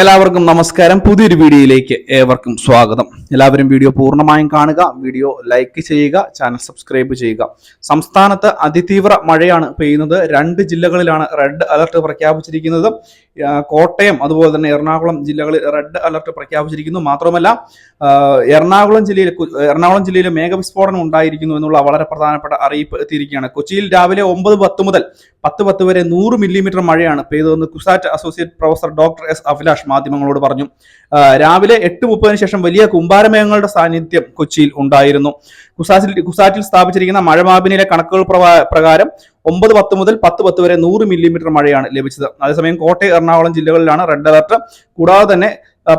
എല്ലാവർക്കും നമസ്കാരം. പുതിയൊരു വീഡിയോയിലേക്ക് ഏവർക്കും സ്വാഗതം. എല്ലാവരും വീഡിയോ പൂർണമായും കാണുക വീഡിയോ ലൈക്ക് ചെയ്യുക ചാനൽ സബ്സ്ക്രൈബ് ചെയ്യുക. സംസ്ഥാനത്ത് അതിതീവ്ര മഴയാണ് പെയ്യുന്നത്. രണ്ട് ജില്ലകളിലാണ് റെഡ് അലർട്ട് പ്രഖ്യാപിച്ചിരിക്കുന്നത്. കോട്ടയം അതുപോലെ തന്നെ എറണാകുളം ജില്ലകളിൽ റെഡ് അലർട്ട് പ്രഖ്യാപിച്ചിരിക്കുന്നു. മാത്രമല്ല എറണാകുളം ജില്ലയിൽ എറണാകുളം ജില്ലയിൽ മേഘവിസ്ഫോടനം ഉണ്ടായിരിക്കുന്നു എന്നുള്ള വളരെ പ്രധാനപ്പെട്ട അറിയിപ്പ് എത്തിയിരിക്കുകയാണ്. കൊച്ചിയിൽ രാവിലെ ഒമ്പത് പത്ത് മുതൽ പത്ത് പത്ത് വരെ നൂറ് മില്ലിമീറ്റർ മഴയാണ് പെയ്തതെന്ന് CUSAT associate professor doctor S Abhilash മാധ്യമങ്ങളോട് പറഞ്ഞു. രാവിലെ എട്ട് മുപ്പതിന് ശേഷം വലിയ കുമ്പാരമേഘങ്ങളുടെ സാന്നിധ്യം കൊച്ചിയിൽ ഉണ്ടായിരുന്നു. കുസാറ്റിൽ കുസാറ്റിൽ സ്ഥാപിച്ചിരിക്കുന്ന മഴമാപിനിയിലെ കണക്കുകൾ പ്രകാരം ഒമ്പത് പത്ത് മുതൽ പത്ത് പത്ത് വരെ നൂറ് മില്ലിമീറ്റർ മഴയാണ് ലഭിച്ചത്. അതേസമയം കോട്ടയം എറണാകുളം ജില്ലകളിലാണ് റെഡ് അലർട്ട്. കൂടാതെ തന്നെ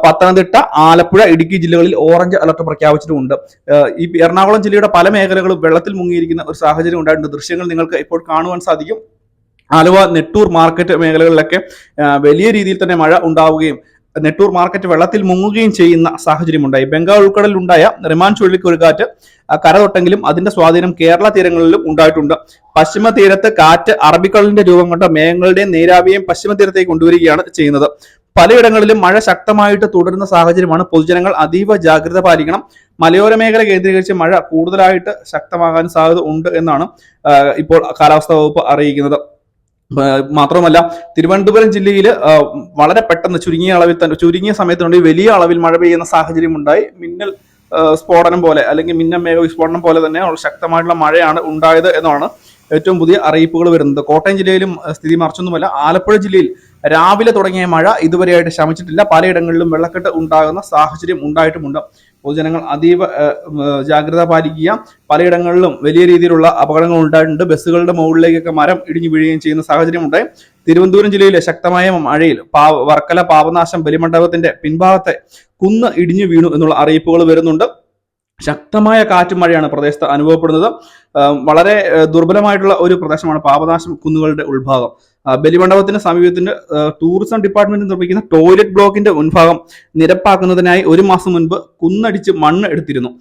പത്തനംതിട്ട ആലപ്പുഴ ഇടുക്കി ജില്ലകളിൽ ഓറഞ്ച് അലർട്ട് പ്രഖ്യാപിച്ചിട്ടുണ്ട്. ഈ എറണാകുളം ജില്ലയുടെ പല മേഖലകളും വെള്ളത്തിൽ മുങ്ങിയിരിക്കുന്ന ഒരു സാഹചര്യം ഉണ്ടായിട്ടുണ്ട്. ദൃശ്യങ്ങൾ നിങ്ങൾക്ക് ഇപ്പോൾ കാണുവാൻ സാധിക്കും. ആലുവ നെട്ടൂർ മാർക്കറ്റ് മേഖലകളിലൊക്കെ വലിയ രീതിയിൽ തന്നെ മഴ ഉണ്ടാവുകയും നെട്ടൂർ മാർക്കറ്റ് വെള്ളത്തിൽ മുങ്ങുകയും ചെയ്യുന്ന സാഹചര്യമുണ്ടായി. ബംഗാൾ ഉൾക്കടലിൽ ഉണ്ടായ റിമാൻ ചുഴലിക്കൊരുകാറ്റ് കരതൊട്ടെങ്കിലും അതിന്റെ സ്വാധീനം കേരള തീരങ്ങളിലും ഉണ്ടായിട്ടുണ്ട്. പശ്ചിമ തീരത്ത് കാറ്റ് അറബിക്കടലിന്റെ രൂപം കൊണ്ട മേഘങ്ങളുടെയും നീരാവിയെയും പശ്ചിമ തീരത്തേക്ക് കൊണ്ടുവരികയാണ് ചെയ്യുന്നത്. പലയിടങ്ങളിലും മഴ ശക്തമായിട്ട് തുടരുന്ന സാഹചര്യമാണ് പൊതുജനങ്ങൾ അതീവ ജാഗ്രത പാലിക്കണം. മലയോര മേഖല കേന്ദ്രീകരിച്ച് മഴ കൂടുതലായിട്ട് ശക്തമാകാൻ സാധ്യത ഉണ്ട് എന്നാണ് ഇപ്പോൾ കാലാവസ്ഥാ വകുപ്പ് അറിയിക്കുന്നത്. മാത്രമല്ല തിരുവനന്തപുരം ജില്ലയിൽ വളരെ പെട്ടെന്ന് ചുരുങ്ങിയ അളവിൽ തന്നെ ചുരുങ്ങിയ സമയത്തിനുള്ളിൽ വലിയ അളവിൽ മഴ പെയ്യുന്ന സാഹചര്യം ഉണ്ടായി. മിന്നൽ സ്ഫോടനം പോലെ അല്ലെങ്കിൽ മിന്നൽ മേഘ വിസ്ഫോടനം പോലെ തന്നെ ശക്തമായിട്ടുള്ള മഴയാണ് ഉണ്ടായത് എന്നാണ് ഏറ്റവും പുതിയ അറിയിപ്പുകൾ വരുന്നത്. കോട്ടയം ജില്ലയിലും സ്ഥിതി മറിച്ചൊന്നുമല്ല ആലപ്പുഴ ജില്ലയിൽ രാവിലെ തുടങ്ങിയ മഴ ഇതുവരെയായിട്ട് ശമിച്ചിട്ടില്ല. പലയിടങ്ങളിലും വെള്ളക്കെട്ട് ഉണ്ടാകുന്ന സാഹചര്യം ഉണ്ടായിട്ടുമുണ്ട്. പൊതുജനങ്ങൾ അതീവ ജാഗ്രത പാലിക്കുക. പലയിടങ്ങളിലും വലിയ രീതിയിലുള്ള അപകടങ്ങൾ ഉണ്ടായിട്ടുണ്ട്. ബസ്സുകളുടെ മുകളിലേക്കൊക്കെ മരം ഇടിഞ്ഞു വീഴുകയും ചെയ്യുന്ന സാഹചര്യമുണ്ട്. തിരുവനന്തപുരം ജില്ലയിലെ ശക്തമായ മഴയിൽ പാവ വർക്കല പാപനാശം ബലിമണ്ഡപത്തിന്റെ പിൻഭാഗത്തെ കുന്ന് ഇടിഞ്ഞു വീണു എന്നുള്ള അറിയിപ്പുകൾ വരുന്നുണ്ട്. ശക്തമായ കാറ്റും മഴയാണ് പ്രദേശത്ത് അനുഭവപ്പെടുന്നത്. വളരെ ദുർബലമായിട്ടുള്ള ഒരു പ്രദേശമാണ് പാപനാശം കുന്നുകളുടെ ഉൾഭാഗം. ബലിമണ്ഡപത്തിന് സമീപത്തിന്റെ ടൂറിസം ഡിപ്പാർട്ട്മെന്റ് നിർമ്മിക്കുന്ന ടോയ്ലറ്റ് ബ്ലോക്കിന്റെ മുൻഭാഗം നിരപ്പാക്കുന്നതിനായി ഒരു മാസം മുൻപ് കുന്നടിച്ച് മണ്ണ് എടുത്തിരുന്നു.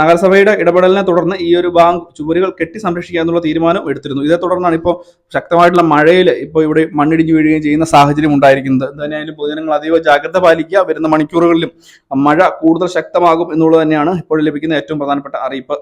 നഗരസഭയുടെ ഇടപെടലിനെ തുടർന്ന് ഈ ഒരു ഭാഗം ചുവരുകൾ കെട്ടി സംരക്ഷിക്കുക എന്നുള്ള തീരുമാനം എടുത്തിരുന്നു. ഇതേ തുടർന്നാണ് ഇപ്പോൾ ശക്തമായിട്ടുള്ള മഴയിൽ ഇപ്പോൾ ഇവിടെ മണ്ണിടിഞ്ഞു വീഴുകയും ചെയ്യുന്ന സാഹചര്യം ഉണ്ടായിരിക്കുന്നത്. എന്തായാലും പൊതുജനങ്ങൾ അതീവ ജാഗ്രത പാലിക്കുക. വരുന്ന മണിക്കൂറുകളിലും മഴ കൂടുതൽ ശക്തമാകും എന്നുള്ളത് തന്നെയാണ് ഇപ്പോൾ ലഭിക്കുന്ന ഏറ്റവും പ്രധാനപ്പെട്ട അറിയിപ്പ്.